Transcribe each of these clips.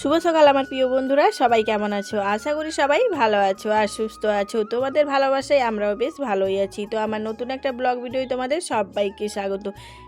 শুভ সকাল আমার প্রিয় বন্ধুরা, সবাই কেমন আছো? আশা করি সবাই ভালো আছো আর সুস্থ আছো। তোমাদের ভালোবাসায় আমরাও বেশ ভালোই আছি। তো আমার নতুন একটা ব্লগ ভিডিও তোমাদের সবাইকে স্বাগত।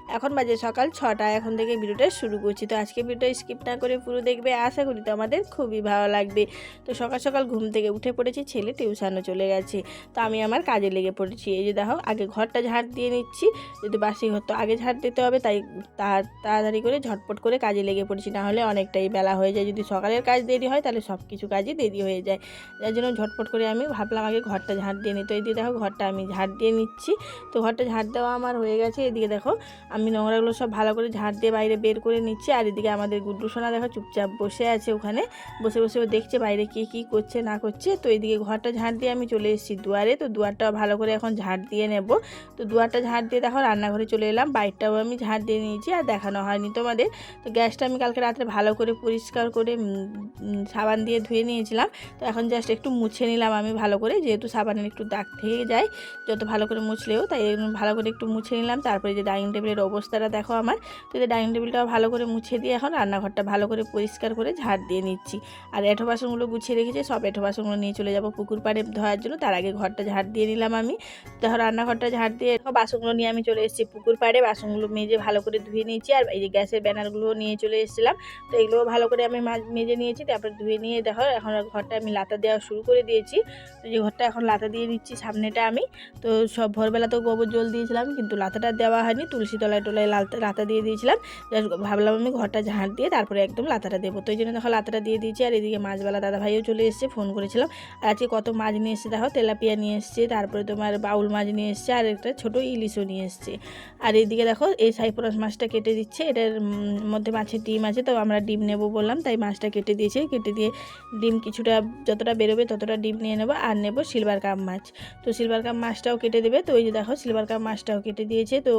এখন বাজে সকাল ছটা, এখন থেকে ভিডিওটা শুরু করছি। তো আজকে ভিডিওটা স্কিপ না করে পুরো দেখবে, আশা করি তোমাদের খুবই ভালো লাগবে। তো সকাল সকাল ঘুম থেকে উঠে পড়েছি, ছেলে টিউশানও চলে গেছে। তো আমি আমার কাজে লেগে পড়েছি। এই যে দেখো, আগে ঘরটা ঝাড় দিয়ে নিচ্ছি যদি বাসি হতো আগে ঝাড় দিতে হবে, তাই তা- তাড়াতাড়ি করে ঝটপট করে কাজে লেগে পড়েছি। না হলে অনেকটাই বেলা হয়ে যায়। যদি সকালের কাজ দেরি হয়, তাহলে সব কিছু কাজই দেরি হয়ে যায়। যার জন্য ঝটপট করে আমি ভাবলাম আগে ঘরটা ঝাড় দিয়ে নিই। তো এই দিয়ে দেখো, ঘরটা আমি ঝাড় দিয়ে নিচ্ছি। তো ঘরটা ঝাড় দেওয়া আমার হয়ে গেছে। এদিকে দেখো আমি নোংরাগুলো সব ভালো করে ঝাঁট দিয়ে বাইরে বের করে নিচ্ছি, আর এদিকে আমাদের গুড্ডু সোনা দেখো চুপচাপ বসে আছে ওখানে। বসে বসে ও দেখছে বাইরে কে কী করছে, না করছে। তো এইদিকে ঘরটা ঝাঁট দিয়ে আমি চলে এসেছি দুয়ারে। তো দুয়ারটা ভালো করে এখন ঝাঁট দিয়ে নেব। তো দুয়ারটা ঝাঁট দিয়ে দেখো রান্নাঘরে চলে এলাম। বাইরটাও আমি ঝাঁট দিয়ে নিয়েছি আর দেখানো হয়নি তোমাদের। তো গ্যাসটা আমি কালকে রাত্রে ভালো করে পরিষ্কার করে সাবান দিয়ে ধুয়ে নিয়েছিলাম। তো এখন জাস্ট একটু মুছে নিলাম আমি ভালো করে, যেহেতু সাবানের একটু দাগ থেকে যায়, যত ভালো করে মুছলেও তাই ভালো করে একটু মুছে নিলাম। তারপরে যে ডাইনিং টেবিলের অবস্থাটা দেখো আমার। তো এই ডাইনিং টেবিলটা ভালো করে মুছে দিয়ে এখন রান্নাঘরটা ভালো করে পরিষ্কার করে ঝাড় দিয়ে নিচ্ছি। আর এঁঠো বাসনগুলো গুছিয়ে রেখেছি, সব এঁঠো বাসনগুলো নিয়ে চলে যাব পুকুর পাড়ে ধোয়ার জন্য। তার আগে ঘরটা ঝাড় দিয়ে নিলাম আমি। দেখো রান্নাঘরটা ঝাড় দিয়ে বাসনগুলো নিয়ে আমি চলে এসেছি পুকুর পাড়ে। বাসনগুলো মেজে ভালো করে ধুয়ে নিয়েছি আর এই যে গ্যাসের ব্যানারগুলো নিয়ে চলে এসেছিলাম। তো এগুলোও ভালো করে আমি মাজ- নিয়েছি, তারপরে ধুয়ে নিয়ে দেখো এখন ঘরটা আমি লাতা দেওয়া শুরু করে দিয়েছি। তো যে ঘরটা এখন লাতা দিয়ে দিচ্ছি সামনেটা আমি। তো সব ভোরবেলা তো গোবর জল দিয়েছিলাম, কিন্তু লাতাটা দেওয়া হয়নি, তুলসী তলায় টলায় লাতা দিয়ে দিয়েছিলাম। ভাবলাম আমি ঘরটা ঝাঁট দিয়ে তারপরে একদম লাতাটা দেবো। তো এই জন্য দেখো লাতাটা দিয়ে দিয়েছি আর এদিকে মাছবেলা দাদা ভাইও চলে এসেছে, ফোন করেছিলাম। আর আজকে কত মাছ নিয়ে এসেছে দেখো, তেলাপিয়া নিয়ে এসছে, তারপরে তোমার বাউল মাছ নিয়ে এসছে আর একটা ছোটো ইলিশও নিয়ে এসছে। আর এদিকে দেখো এই সাইপ্রাস মাছটা কেটে দিচ্ছে, এটার মধ্যে মাছের ডিম আছে, তো আমরা ডিম নেব বললাম, তাই মাছটা কেটে দিয়েছে। কেটে দিয়ে ডিম কিছুটা যতটা বেরোবে ততটা ডিম নিয়ে নেব আর নেব সিলভার কাপ মাছ। তো সিলভার কাপ মাছটাও কেটে দেবে, তো ওই যে দেখো সিলভার কাপ মাছটাও কেটে দিয়েছে, তো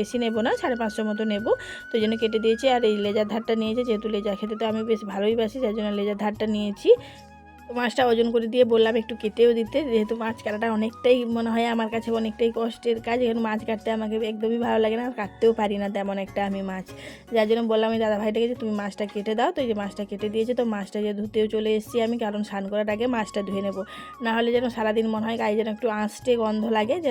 বেশি নেব না, সাড়ে পাঁচশো মতো নেব। তো জন্য কেটে দিয়েছি আর এই লেজার ধারটা নিয়েছে, যেহেতু লেজার খেতে তো আমি বেশ ভালোই বাসি, যার জন্য লেজার ধারটা নিয়েছি। মাছটা ওজন করে দিয়ে বললাম একটু কেটেও দিতে, যেহেতু মাছ কাটাটা অনেকটাই মনে হয় আমার কাছে অনেকটাই কষ্টের কাজ এখন মাছ কাটতে আমাকে একদমই ভালো লাগে না, আর কাটতেও পারি না তেমন একটা আমি মাছ। যার জন্য বললাম আমি দাদা ভাইটাকে যে তুমি মাছটা কেটে দাও, তো এই যে মাছটা কেটে দিয়েছে, তো মাছটা যে ধুতেও চলে এসেছি আমি, কারণ স্নান করার আগে মাছটা ধুয়ে নেব। নাহলে যেন সারাদিন মনে হয় গায়ে যেন একটু আঁচটে গন্ধ লাগে, যে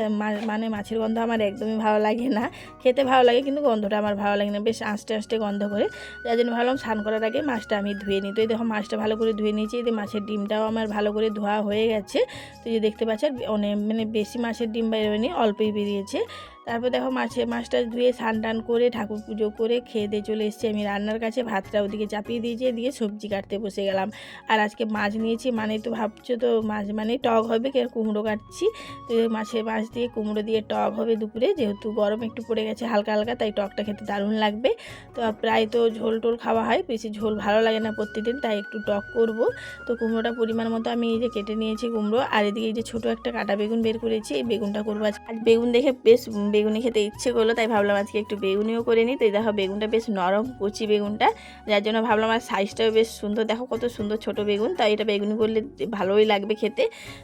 মানে মাছের গন্ধ আমার একদমই ভালো লাগে না। খেতে ভালো লাগে, কিন্তু গন্ধটা আমার ভালো লাগে না, বেশ আঁচটে আঁচটে গন্ধ করে। যার জন্য ভাবলাম স্নান করার আগে মাছটা আমি ধুয়ে নিই। তো এই দেখো মাছটা ভালো করে ধুয়ে নিয়েছি, এই মাছের ডিমটাও আমার ভালো করে ধোয়া হয়ে গেছে। তো যে দেখতে পাচ্ছেন মানে বেশি মাছের ডিম বেরোয়নি, অল্পই বেরিয়েছে। তারপর দেখো মাছে মাছটা ধুয়ে স্নান টান করে ঠাকুর পুজো করে খেয়ে দিয়ে চলে এসেছি। আমি রান্নার কাছে ভাতটা ওদিকে চাপিয়ে দিয়েছি, দিয়ে সবজি কাটতে বসে গেলাম। আর আজকে মাছ নিয়েছি মানে তো ভাবছ তো মাছ মানে টক হবে কে? কুমড়ো কাটছি। তো মাছের মাছ দিয়ে কুমড়ো দিয়ে টক হবে দুপুরে, যেহেতু গরম একটু পড়ে গেছে হালকা হালকা, তাই টকটা খেতে দারুণ লাগবে। তো প্রায় তো ঝোল টোল খাওয়া হয়, বেশি ঝোল ভালো লাগে না প্রতিদিন, তাই একটু টক করব। তো কুমড়োটা পরিমাণ মতো আমি এই যে কেটে নিয়েছি কুমড়ো, আর এদিকে এই যে ছোটো একটা কাটা বেগুন বের করেছি, এই বেগুনটা করব আজ। বেগুন দেখে বেশ বেগুনি খেতে ইচ্ছে করল, তাই ভাবলাম আজকে একটু বেগুনিও করে নিই। তো এই দেখো বেগুনটা বেশ নরম কচি বেগুনটা, যার জন্য ভাবলাম আর সাইজটাও বেশ সুন্দর, দেখো কত সুন্দর ছোট বেগুন, তাই এটা বেগুনি করলে ভালোই লাগবে খেতে।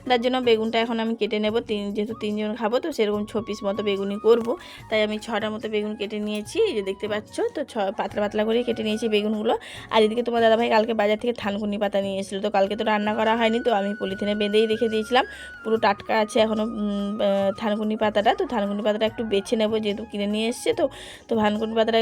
তার জন্য বেগুনটা এখন আমি কেটে নেব, তিন, যেহেতু তিনজন খাব, তো সেরকম ছ পিস মতো বেগুনি করব। তাই আমি ছটা মতো বেগুন কেটে নিয়েছি যে দেখতে পাচ্ছ, তো ছ, পাতলা পাতলা করে কেটে নিয়েছি বেগুনগুলো। আর এদিকে তোমার দাদাভাই কালকে বাজার থেকে থানকুনি পাতা নিয়ে এসেছিল, তো কালকে তো রান্না করা হয়নি, তো আমি পলিথিনে বেঁধেই রেখে দিয়েছিলাম। পুরো টাটকা আছে এখনও থানকুনি পাতাটা, তো থানকুনি পাতাটা একটু বেছে নেব যেহেতু কিনে নিয়ে এসছে তো তো থানকুনি পাতাটা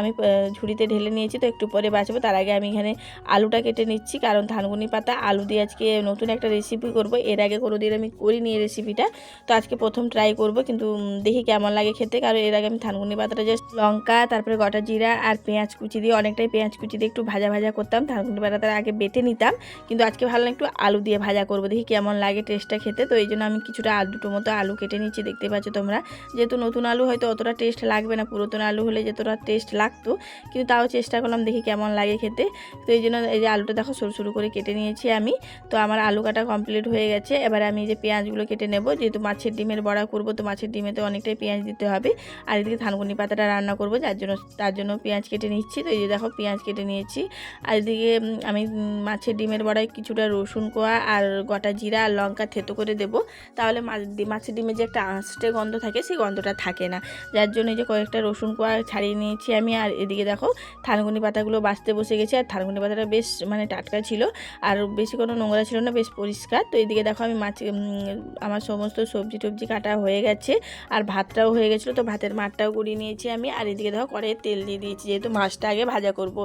আমি ঝুড়িতে ঢেলে নিয়েছি তো একটু পরে বাঁচবো তার আগে আমি এখানে আলুটা কেটে নিচ্ছি, কারণ থানকুনি পাতা, আলু দিয়ে আজকে নতুন একটা রেসিপি করব। এর আগে কোনো দিন আমি করিনি এই রেসিপিটা তো আজকে প্রথম ট্রাই করব, কিন্তু দেখি কেমন লাগে খেতে। কারণ এর আগে আমি থানকুনি পাতাটা জাস্ট লঙ্কা, তারপরে গোটা জিরা আর পেঁয়াজ কুচি দিয়ে অনেকটাই পেঁয়াজ কুচি দিয়ে একটু ভাজা ভাজা করতাম। থানকুনি পাতাটা আগে বেটে নিতাম, কিন্তু আজকে ভালো একটু আলু দিয়ে ভাজা করব, দেখি কেমন লাগে টেস্টটা খেতে। তো এই জন্য আমি কিছুটা আলু দুটো মতো আলু কেটে নিচ্ছি, দেখতে পাচ্ছ তোমরা। যেহেতু নতুন আলু হয়তো অতটা টেস্ট লাগবে না, পুরাতন আলু হলে যতটা টেস্ট লাগতো, কিন্তু তাও চেষ্টা করলাম দেখি কেমন লাগে খেতে। তো এই জন্য এই যে আলুটা দেখো সরু সরু করে কেটে নিয়েছি আমি। তো আমার আলু কাটা কমপ্লিট হয়ে গেছে। এবার আমি যে পেঁয়াজগুলো কেটে নেব। যেহেতু মাছের ডিমের বড়া করব, তো মাছের ডিমে তো অনেকটাই পেঁয়াজ দিতে হবে। আর এদিকে থানকুনি পাতাটা রান্না করব, যার জন্য, তার জন্য পেঁয়াজ কেটে নিচ্ছি। তো এই যে দেখো পেঁয়াজ কেটে নিয়েছি। আর এদিকে আমি মাছের ডিমের বড়ায় কিছুটা রসুন কোয়া আর গোটা জিরা আর লঙ্কা থেতো করে দেবো। তাহলে মাছ, মাছের ডিমে যে একটা আঁচটে গন্ধ থাকে, সেই গন্ধটা থাকে না। যার জন্য যে কয়েকটা রসুন কোয়া ছাড়িয়ে নিয়েছি আমি, আর এদিকে দেখো থানকুনি পাতাগুলো বাঁচতে বসে গেছে, আর থানকুনি পাতাটা বেশ মানে টাটকা ছিল, আর বেশি কোনো নোংরা ছিল না, বেশ পরিষ্কার। তো এদিকে দেখো আমি মাছ আমার সমস্ত সবজি টবজি কাটা হয়ে গেছে, আর ভাতটাও হয়ে গেছিল, তো ভাতের মাঠটাও গুঁড়িয়ে নিয়েছি আমি, আর এদিকে দেখো কড়াইয়ে তেল দিয়ে দিয়েছি, যেহেতু মাছটা আগে ভাজা করব।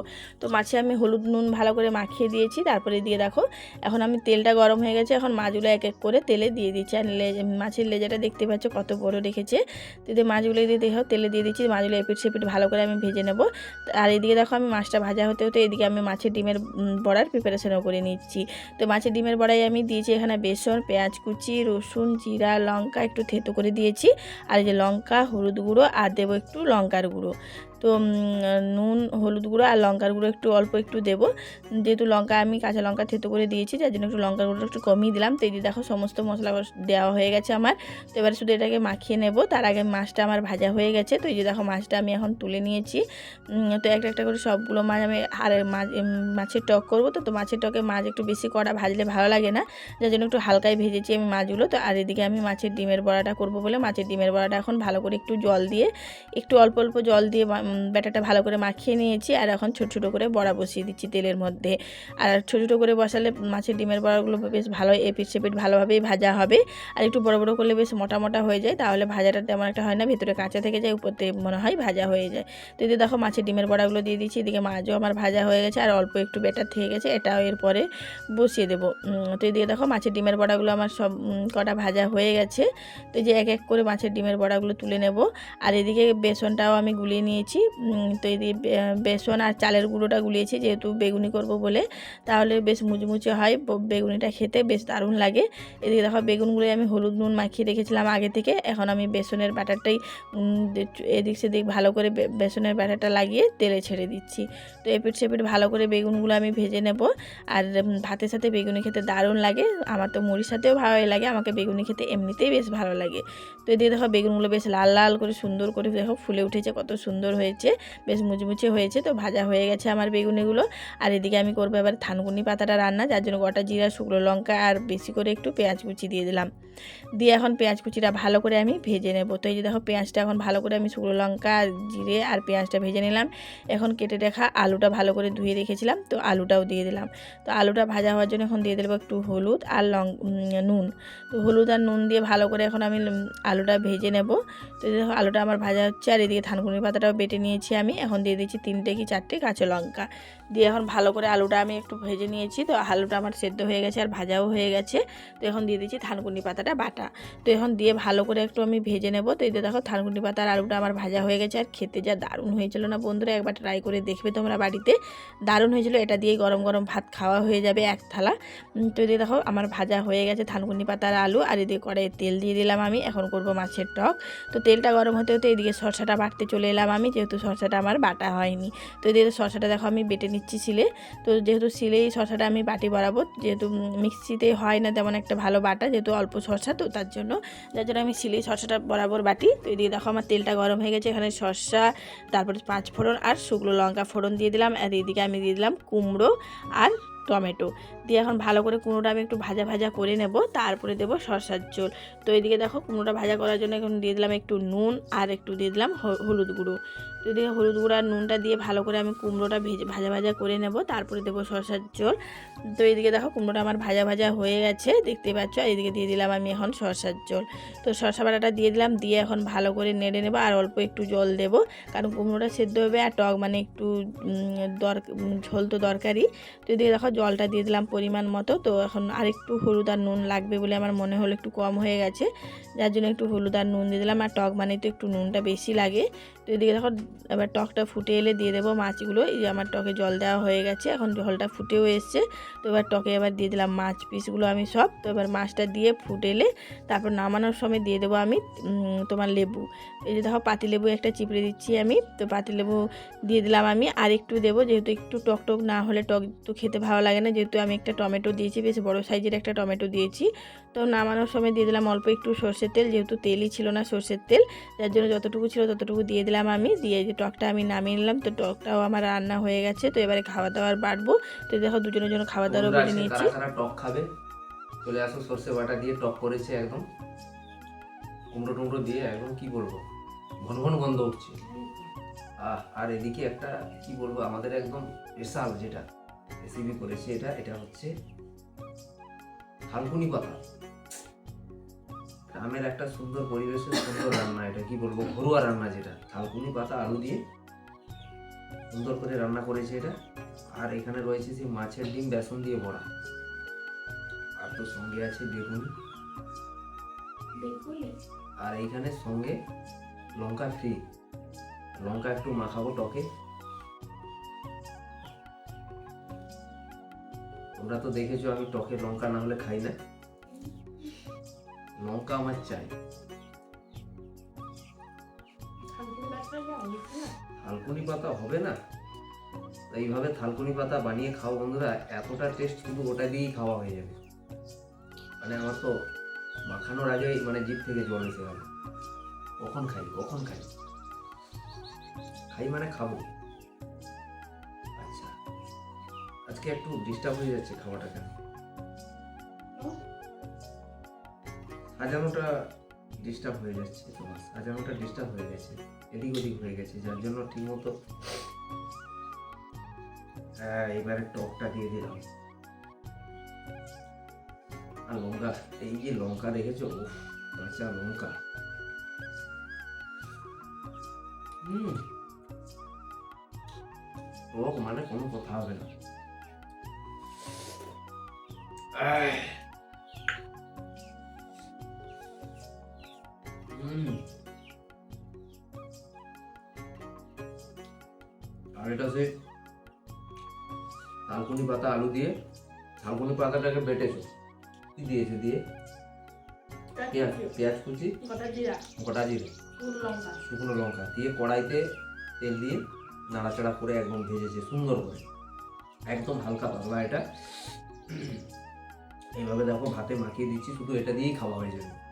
তো মাছে আমি হলুদ নুন ভালো করে মাখিয়ে দিয়েছি, তারপরে এদিকে দেখো এখন আমি তেলটা গরম হয়ে গেছে, এখন মাছগুলো এক এক করে তেলে দিয়ে দিচ্ছি, আর মাছের লেজাটা দেখতে পাচ্ছ কত বড় রেখেছে। এদিকে মাছগুলো দিয়ে দেখো, তেলে দিয়ে দিচ্ছি, মাছগুলো এপিট সেপিট ভালো করে আমি ভেজে নেব। আর এদিকে দেখো আমি মাছটা ভাজা হতে হতে এদিকে আমি মাছের ডিমের বড়ার প্রিপারেশনও করে নিচ্ছি। তো মাছের ডিমের বড়াই আমি দিয়েছি এখানে বেসন, পেঁয়াজ কুচি, রসুন, জিরা, লঙ্কা একটু থেতো করে দিয়েছি। আর এই যে লঙ্কা, হলুদ গুঁড়ো, আর দেবো একটু লঙ্কার গুঁড়ো। তো নুন, হলুদ গুঁড়ো আর লঙ্কার গুঁড়ো একটু অল্প একটু দেবো। যেহেতু লঙ্কা আমি কাঁচা লঙ্কা থেতো করে দিয়েছি, যার জন্য একটু লঙ্কার গুঁড়ো একটু কমিয়ে দিলাম। তো এই দেখো সমস্ত মশলা দেওয়া হয়ে গেছে আমার। তো এবার শুধু এটাকে মাখিয়ে নেব। তার আগে মাছটা আমার ভাজা হয়ে গেছে। তো এই যে দেখো মাছটা আমি এখন তুলে নিয়েছি। তো একটা একটা করে সবগুলো মাছ আমি আর মাছ মাছের টক করব। তো তো মাছের টকে মাছ একটু বেশি কড়া ভাজলে ভালো লাগে না। যার জন্য একটু হালকায় ভেজেছি আমি মাছগুলো। তো আর এদিকে আমি মাছের ডিমের বড়াটা করব বলে মাছের ডিমের বড়াটা এখন ভালো করে একটু জল দিয়ে, একটু অল্প অল্প জল দিয়ে বা- উম, ব্যাটারটা ভালো করে মাখিয়ে নিয়েছি আর এখন ছোটো ছোটো করে বড়া বসিয়ে দিচ্ছি তেলের মধ্যে। আর ছোটো ছোটো করে বসালে মাছের ডিমের বড়াগুলো বেশ ভালো এপিট সেপিট ভালোভাবেই ভাজা হবে। আর একটু বড় বড় করলে বেশ মোটা মোটা হয়ে যায় তাহলে ভাজাটা তেমন একটা হয় না ভেতরে কাঁচা থেকে যায় উপরতে মনে হয় ভাজা হয়ে যায়। তো এদিকে দেখো মাছের ডিমের বড়াগুলো দিয়ে দিচ্ছি এদিকে মাছও আমার ভাজা হয়ে গেছে আর অল্প একটু বেটার থেকে গেছে এটাও এরপরে বসিয়ে দেবো। তো এদিকে দেখো মাছের ডিমের বড়াগুলো আমার সব কটা ভাজা হয়ে গেছে। তো যে এক এক করে মাছের ডিমের বড়াগুলো তুলে নেব। আর এদিকে বেসনটাও আমি গুলিয়ে নিয়েছি উম, তো বে- বেসন আর চালের গুঁড়োটা গুলিয়েছি যেহেতু বেগুনি করব বলে তাহলে বেশ মুচমুচে হয় বেগুনিটা খেতে বেশ দারুণ লাগে। এদিকে দেখো বেগুনগুলো আমি হলুদ নুন মাখিয়ে রেখেছিলাম আগে থেকে এখন আমি বেসনের ব্যাটারটাই এদিক সেদিক ভালো করে বেসনের ব্যাটারটা লাগিয়ে তেলে ছেড়ে দিচ্ছি। তো এপিট সেপিট ভালো করে বেগুনগুলো আমি ভেজে নেব আর ভাতের সাথে বেগুনি খেতে দারুণ লাগে আমার তো মুড়ির সাথেও ভালোই লাগে আমাকে বেগুনি খেতে এমনিতেই বেশ ভালো লাগে। তো এদিকে দেখো বেগুনগুলো বেশ লাল লাল করে সুন্দর করে দেখো ফুলে উঠেছে কত সুন্দর হয়েছে, বেশ মুচমুচে হয়েছে, তো ভাজা হয়ে গেছে আমার বেগুনিগুলো। আর এদিকে আমি করব এবার থানকুনি পাতাটা রান্না, যার জন্য গোটা জিরা, শুকনো লঙ্কা আর বেশি করে একটু পেঁয়াজ কুচি দিয়ে দিলাম। দিয়ে এখন পেঁয়াজ কুচিটা ভালো করে আমি ভেজে নেব। তো এই যে দেখো পেঁয়াজটা এখন ভালো করে আমি শুকনো লঙ্কা, জিরে আর পেঁয়াজটা ভেজে নিলাম। এখন কেটে রাখা আলুটা ভালো করে ধুয়ে রেখেছিলাম, তো আলুটাও দিয়ে দিলাম। তো আলুটা ভাজা হওয়ার জন্য এখন দিয়ে দেবো একটু হলুদ আর লং নুন। তো হলুদ আর নুন দিয়ে ভালো করে এখন আমি আলুটা ভেজে নেব। তো দেখো আলুটা আমার ভাজা হচ্ছে, আর এদিকে থানকুনি পাতাটাও বেটে নিয়েছি আমি। এখন দিয়ে দিচ্ছি তিনটে কি চারটে কাঁচা লঙ্কা। দিয়ে এখন ভালো করে আলুটা আমি একটু ভেজে নিয়েছি। তো আলুটা আমার সেদ্ধ হয়ে গেছে আর ভাজাও হয়ে গেছে। তো এখন দিয়ে দিচ্ছি থানকুনি পাতাটা বাটা। তো এখন দিয়ে ভালো করে একটু আমি ভেজে নেব। তো এই দেখো থানকুনি পাতা আর আলুটা আমার ভাজা হয়ে গেছে আর খেতে যা দারুণ হয়েছিল না বন্ধুরা? একবার ট্রাই করে দেখবে তোমরা বাড়িতে। দারুণ হয়েছিল। এটা দিয়ে গরম গরম ভাত খাওয়া হয়ে যাবে এক থালা। তো এদিকে দেখো আমার ভাজা হয়ে গেছে থানকুনি পাতার আলু। আর এদিকে কড়াইয়ে তেল দিয়ে দিলাম আমি। এখন করব মাছের টক। তো তেলটা গরম হতে হতে এদিকে সরষাটা বাটতে চলে এলাম আমি। যেহেতু সরষাটা আমার বাটা হয়নি। তো এদিকে সরষাটা দেখো আমি বেটে নিচ্ছি শিলে। তো যেহেতু শিলেই শসাটা আমি বাটি বাড়াবো, যেহেতু মিক্সিতে হয় না তেমন একটা ভালো বাটা, যেহেতু অল্প শসা তো তার জন্য যার জন্য আমি শিলেই শসাটা বরাবর বাটি। তো এদিকে দেখো আমার তেলটা গরম হয়ে গেছে, এখানে শসা, তারপরে পাঁচ ফোড়ন আর শুকনো লঙ্কা ফোড়ন দিয়ে দিলাম, আর এদিকে আমি দিয়ে দিলাম কুমড়ো আর টমেটো। দিয়ে এখন ভালো করে কুমড়োটা আমি একটু ভাজা ভাজা করে নেব, তারপরে দেবো সরষার ঝোল। তো এদিকে দেখো কুমড়োটা ভাজা করার জন্য এখন দিয়ে দিলাম একটু নুন আর একটু দিয়ে দিলাম হলুদ গুঁড়ো। এদিকে হলুদ গুঁড়ো আর নুনটা দিয়ে ভালো করে আমি কুমড়োটা ভেজে, ভাজা ভাজা করে নেব। তারপরে দেবো সরষার ঝোল। তো এদিকে দেখো কুমড়োটা আমার ভাজা ভাজা হয়ে গেছে, দেখতে পাচ্ছ? আর এদিকে দিয়ে দিলাম আমি এখন সরষার ঝোল। তো সরষা বাটাটা দিয়ে দিলাম, দিয়ে এখন ভালো করে নেড়ে নেব আর অল্প একটু জল দেবো। কারণ কুমড়োটা সেদ্ধ হবে আর টক মানে একটু দর ঝোল তো দরকারি তো এদিকে দেখো জলটা দিয়ে দিলাম পরিমাণ মতো। তো এখন আর একটু হলুদ আর নুন লাগবে বলে আমার মনে হলো একটু কম হয়ে গেছে। যার জন্য একটু হলুদ আর নুন দিয়ে দিলাম। আর টক মানে তো একটু নুনটা বেশি লাগে। তো এদিকে দেখো এবার টকটা ফুটে এলে দিয়ে দেবো মাছগুলো। এই যে আমার টকে জল দেওয়া হয়ে গেছে, এখন জলটা ফুটেও এসছে। তো এবার টকে এবার দিয়ে দিলাম মাছ পিসগুলো আমি সব। তো এবার মাছটা দিয়ে ফুটে এলে তারপর নামানোর সময় দিয়ে দেবো আমি তোমার লেবু। এই যে দেখো পাতি লেবু একটা চিপড়ে দিচ্ছি আমি। তো পাতি লেবু দিয়ে দিলাম আমি। আর একটু দেবো, যেহেতু একটু টক টক না হলে টক তো খেতে ভালো লাগে না। যেহেতু আমি একটা টমেটো দিয়েছি, বেশ বড় সাইজের একটা টমেটো দিয়েছি। তো নামানোর সময় দিয়ে দিলাম অল্প একটু সর্ষের তেল যেহেতু তেলই ছিল না সর্ষের তেল যার জন্য যতটুকু ছিল ততটুকু দিয়ে দিলাম আমি। দিয়ে যে টকটা আমি নামিয়ে নিলাম তো টকটাও আমার রান্না হয়ে গেছে। তো এবারে খাওয়া দাওয়ার বাড়বো। তো দেখো দুজনের জন্য খাওয়া দাওয়ারও বেড়ে নিয়েছি। টক খাবে? চলে আসো সর্ষে বাটা দিয়ে টক করেছে একদম। কুমড়ো টুমড়ো দিয়ে একদম কি বলব? ঘন ঘন গন্ধ উঠছে আহ, আর এদিকে একটা কি বলব আমাদের একদম স্পেশাল যেটা রেসিপি করেছে এটা এটা হচ্ছে থালকুনি পাতা। গ্রামের একটা সুন্দর পরিবেশের সুন্দর রান্না এটা কি বলব ঘরোয়া রান্না যেটা। থালকুনি পাতা আলু দিয়ে সুন্দর করে রান্না করেছে এটা। আর এখানে রয়েছে যে মাছের ডিম বেসন দিয়ে ভরা আর তো সঙ্গে আছে বেগুন? আর এইখানে সঙ্গে লঙ্কা ফ্রি। লঙ্কা একটু মাখাবো টকে। তোমরা তো দেখেছ আমি টকে লঙ্কা না হলে খাই না। লঙ্কা আমার চাই থালকুনি পাতা হবে না? এইভাবে থালকুনি পাতা বানিয়ে খাও বন্ধুরা, এতটা টেস্ট শুধু ওটা দিয়েই খাওয়া হয়ে যাবে। মানে আমার তো মাখানোর আগে মানে জিভ থেকে জল এসে গেল। কখন খাই? কখন খাই? খাই মানে খাব। আচ্ছা আজকে একটু ডিস্টার্ব হয়ে যাচ্ছে খাওয়াটা কেন? সাজানোটা ডিস্টার্ব হয়ে যাচ্ছে তোমার। সাজানোটা ডিস্টার্ব হয়ে গেছে, এদিক ওদিক হয়ে গেছে, যার জন্য ঠিকমতো হ্যাঁ এবারে টকটা দিয়ে দিলাম। আর লঙ্কা, এই যে লঙ্কা দেখেছ? কাঁচা লঙ্কা। হুম। টক মানে কোনো কথা হবে না। আর এটা সে থালকুনি পাতা আলু দিয়ে থালকুনি পাতাটাকে বেটেছো কি দিয়েছে দিয়ে? পেঁয়াজ পেঁয়াজ কুচি। গোটা জিরে। শুকনো লঙ্কা। দিয়ে কড়াইতে তেল দিয়ে নাড়াচাড়া করে একদম ভেজেছে সুন্দর করে। একদম হালকা পাতলা এটা। এইভাবে দেখো ভাতে মাখিয়ে দিচ্ছি শুধু এটা দিয়েই খাওয়া হয়ে যাবে।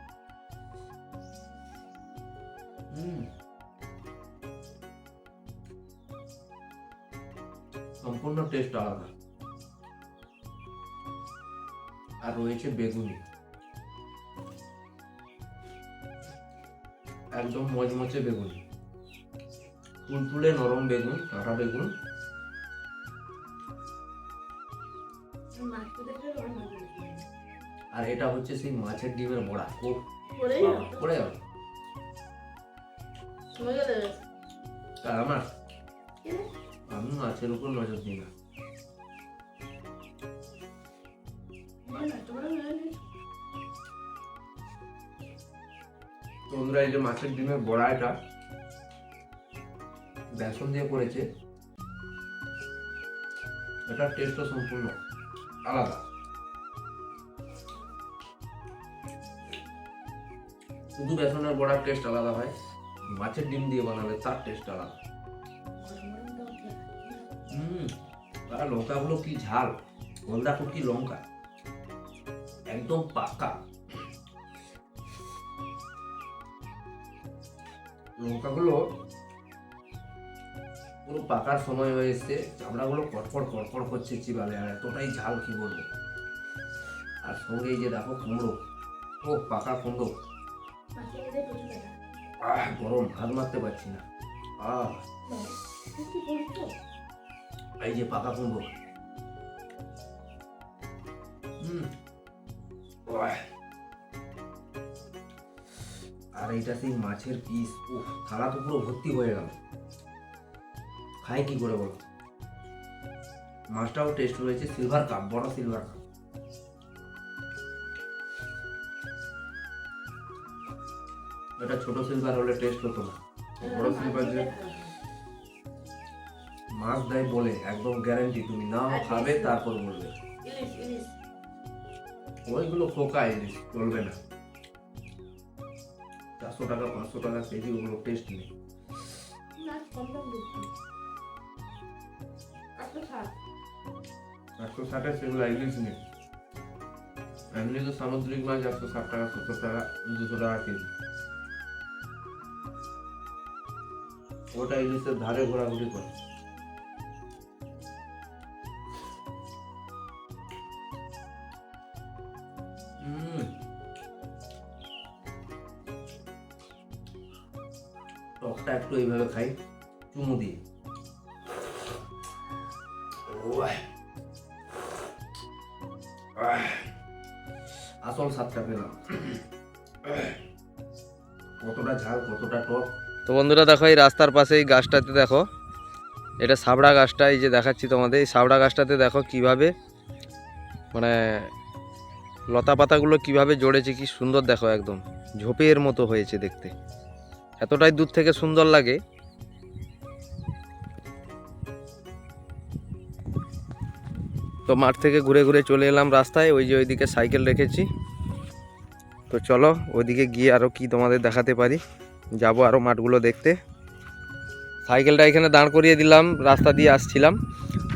সম্পূর্ণ টেস্ট আলাদা। আর রয়েছে বেগুনি। একদম মচমচে বেগুনি। তুলতুলে নরম বেগুন কাঁটা বেগুন। আর এটা হচ্ছে সেই মাছের ডিমের বড়া। পড়ে গেল আর আমার আমি মাছের উপর নজর দিই না তোমরা এই যে মাছের ডিমের বড়া এটা বেসন দিয়ে করেছে এটার টেস্টও সম্পূর্ণ আলাদা শুধু বেসনের বড়ার টেস্ট আলাদা হয় মাছের ডিম দিয়ে বানালে তার টেস্ট আলাদা হুম আর লঙ্কাগুলো কি ঝাল? হলদা ফুটকি লঙ্কা? একদম পাকা। লঙ্কাগুলো পুরো পাকার সময় হয়ে এসছে, চামড়াগুলো কটকট কটকট করছে চিবালে, আর এতটাই ঝাল কি বলব? আর সঙ্গে এই যে দেখো কুমড়ো ও পাকা কুমড়ো। আহ, গরম, হাত মারতে পারছি না। আহ। এই যে পাকা কুমড়ো। হুম। আর এইটা সেই মাছের পিস ও থালা তো পুরো ভর্তি হয়ে গেল। খাই কি করে বলো? মাছটাও টেস্ট রয়েছে সিলভার কাপ বড় সিলভার কাপ এটা ছোট সিলভার হলে টেস্ট হতো না। বড় সিলভার যে মাছ দেয় বলে একদম গ্যারান্টি তুমি নাও খাবে তারপর বলবে। ওইগুলো খোকা ইলিশ চলবে না। চারশো টাকা পাঁচশো টাকা কেজি ওগুলো টেস্ট নেই। একশো ষাটে সেগুলো ইলিশ নেই। এমনি তো সামুদ্রিক মাছ একশো ষাট টাকা সত্তর টাকা দুশো টাকা কেজি। ওটা ইলিশের ধারে ঘোরাঘুরি করে। টকটা একটু এইভাবে খাই, চুমু দিয়ে। আসল স্বাদটা পেলাম। কতটা ঝাল, কতটা টক। তো বন্ধুরা দেখো, এই রাস্তার পাশে এই গাছটাতে দেখো, এটা সাবড়া গাছটা, এই যে দেখাচ্ছি তোমাদের, এই সাবড়া গাছটাতে দেখো কীভাবে মানে লতা পাতাগুলো কীভাবে জড়েছে, কি সুন্দর দেখো একদম, ঝোপের মতো হয়েছে দেখতে। এতটাই দূর থেকে সুন্দর লাগে। তো মাঠ থেকে ঘুরে ঘুরে চলে এলাম রাস্তায়, ওই যে ওইদিকে সাইকেল রেখেছি। তো চলো, ওইদিকে গিয়ে আরও কি তোমাদের দেখাতে পারি। যাব আরও মাঠগুলো দেখতে। সাইকেলটা এখানে দাঁড় করিয়ে দিলাম, রাস্তা দিয়ে আসছিলাম।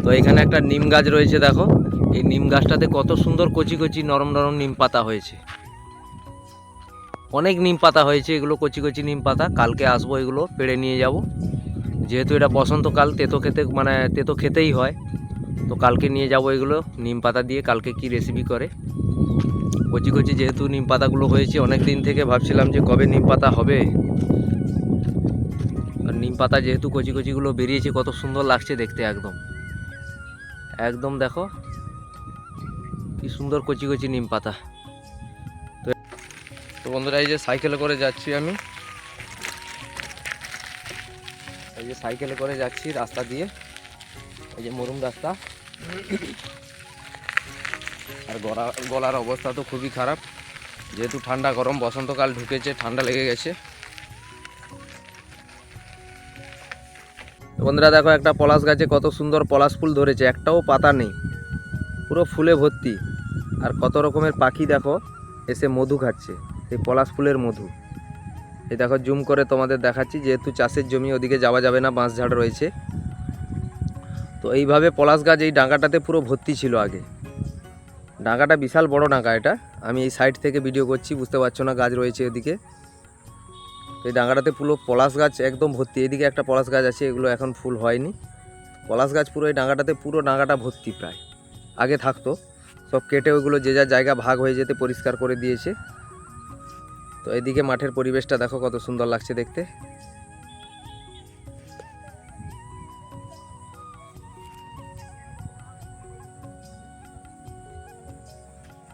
তো এখানে একটা নিম গাছ রয়েছে, দেখো। এই নিম গাছটাতে কত সুন্দর কচি কচি নরম নরম নিম পাতা হয়েছে। অনেক নিম পাতা হয়েছে, এগুলো কচি কচি নিম পাতা। কালকে আসব এগুলো, পেড়ে নিয়ে যাব। যেহেতু এটা বসন্তকাল, তেতো খেতে মানে তেতো খেতেই হয়। তো কালকে নিয়ে যাব এগুলো, নিম পাতা দিয়ে, কালকে কি রেসিপি করে। কচি কচি যেহেতু নিম পাতাগুলো হয়েছে, অনেক দিন থেকে ভাবছিলাম যে কবে নিম পাতা হবে। আর নিম পাতা যেহেতু কচি কচিগুলো বেরিয়েছে, কত সুন্দর লাগছে দেখতে একদম। একদম দেখো, কি সুন্দর কচি কচি নিম পাতা। তো বন্ধুরা, এই যে সাইকেলে করে যাচ্ছি আমি। এই যে সাইকেলে করে যাচ্ছি রাস্তা দিয়ে। এই যে মরুম রাস্তা। আর গলা, গলার অবস্থা তো খুবই খারাপ। যেহেতু ঠান্ডা গরম, বসন্তকাল ঢুকেছে, ঠান্ডা লেগে গেছে। বন্ধুরা, দেখো একটা পলাশ গাছে কত সুন্দর পলাশ ফুল ধরেছে, একটাও পাতা নেই। পুরো ফুলে ভর্তি। আর কত রকমের পাখি দেখো, এসে মধু খাচ্ছে। এই পলাশ ফুলের মধু। এই দেখো, জুম করে তোমাদের দেখাচ্ছি, যেহেতু চাষের জমি ওদিকে যাওয়া যাবে না বাঁশঝাড় রয়েছে। তো এইভাবে পলাশ গাছ এই ডাঙ্গাটাতে পুরো ভর্তি ছিল আগে। ডাঙ্গাটা বিশাল বড় ডাঙ্গা এটা। আমি এই সাইড থেকে ভিডিও করছি, বুঝতে পারছ না গাছ রয়েছে এদিকে। এই ডাঙ্গাটাতে পুরো পলাশ গাছ একদম ভর্তি। এদিকে একটা পলাশ গাছ আছে, এগুলো এখন ফুল হয়নি। পলাশ গাছ পুরো এই ডাঙ্গাটাতে পুরো ডাঙ্গাটা ভর্তি প্রায়। আগে থাকতো। সব কেটে ওইগুলো যে যার জায়গা ভাগ হয়ে যেতে পরিষ্কার করে দিয়েছে। তো এদিকে মাঠের পরিবেশটা দেখো কত সুন্দর লাগছে দেখতে।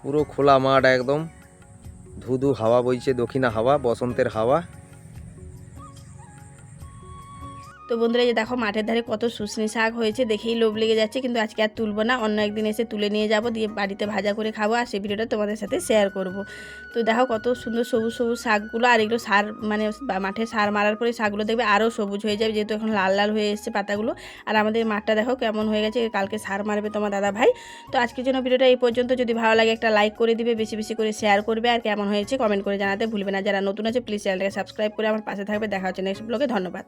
পুরো খোলা মাঠ একদম। ধুধু হাওয়া বইছে দক্ষিণা হাওয়া বসন্তের হাওয়া। তো বন্ধুরা যে দেখো মাঠের ধারে কত শুশনি শাক হয়েছে, দেখেই লোভ লেগে যাচ্ছে, কিন্তু আজকে আর তুলবো না। অন্য একদিন এসে তুলে নিয়ে যাব, দিয়ে বাড়িতে ভাজা করে খাব, আর সেই ভিডিওটা তোমাদের সাথে শেয়ার করব। তো দেখো কত সুন্দর সবুজ সবুজ শাকগুলো, আর এগুলো সার মানে মাঠে সার মারার পরে শাকগুলো দেখবে আরও সবুজ হয়ে যাবে, যেহেতু এখন লাল লাল হয়ে এসছে পাতাগুলো। আর আমাদের মাঠটা দেখো কেমন হয়ে গেছে, কালকে সার মারবে তোমার দাদা ভাই। তো আজকের জন্য ভিডিওটা এই পর্যন্ত, যদি ভালো লাগে একটা লাইক করে দিবে, বেশি বেশি করে শেয়ার করবে, আর কেমন হয়েছে কমেন্ট করে জানাতে ভুলবে না। যারা নতুন আছে প্লিজ চ্যানেলটাকে সাবস্ক্রাইব করে আমার পাশে থাকবে। দেখা হচ্ছে নেক্সট ব্লগে ধন্যবাদ।